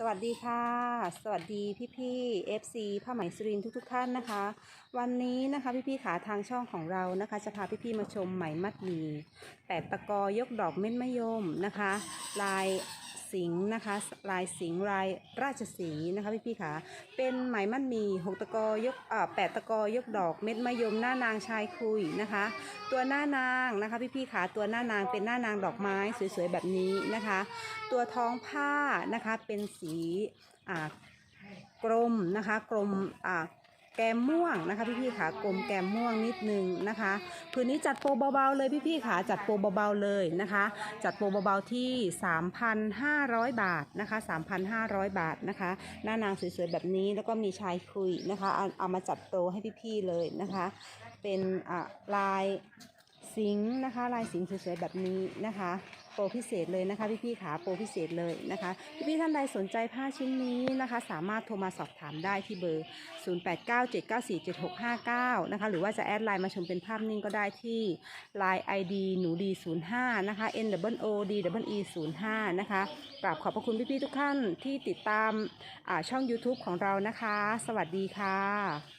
สวัสดีค่ะ สวัสดีพี่พี่ๆ FC ผ้าไหมสุรินทุกทุกท่านนะคะ วันนี้นะคะพี่พี่ขาทางช่องของเรานะคะ จะพาพี่พี่มาชมไหมมัดหมี่แปดตะกอยกดอกเม็ดมะยมนะคะ ลาย สิงห์นะคะ ลายสิงห์ลายราชสีนะคะพี่พี่ๆขาเป็นไหมมัดหมี่หกตะกอยกอ่าแปดตะกอยกดอกเม็ดมะยมหน้านางชายคุยนะคะ ตัวหน้านางนะคะพี่พี่ๆขาตัวหน้านางเป็นหน้านางดอกไม้สวยๆแบบนี้นะคะ ตัวท้องผ้านะคะเป็นสีอ่ากรมนะคะกรมอ่า แกมม่วงนะคะ พี่ๆขากรมแกมม่วงนิดนึงนะคะคืนนี้จัดโปรเบาๆเลยพี่ๆขาจัดโปรเบาๆเลยนะคะ จัดโปรเบาๆที่ 3,500 บาทนะคะ 3,500 บาทนะคะ หน้านางสวยๆแบบนี้แล้วก็มีชายคุยนะคะเอาเอามาจัดโปรให้พี่ๆเลยนะคะ เป็นลายสิงนะคะ ลายสิงสวยๆแบบนี้นะคะ ปรพิเศษเลยนะคะพี่ๆขาโปรพิเศษเลยนะคะพี่ๆท่านใดสนใจผ้าชิ้นนี้นะคะ สามารถโทรมาสอบถามได้ที่เบอร์ 0897947659 นะคะหรือว่าจะแอดไลน์มาชมเป็นภาพนิ่งก็ได้ที่ Line ID หนูดี 05 นะคะ N W O D W E 05 นะคะกราบขอบพระคุณพี่ๆทุกท่านที่ติดตามช่อง YouTube ของเรานะคะ สวัสดีค่ะ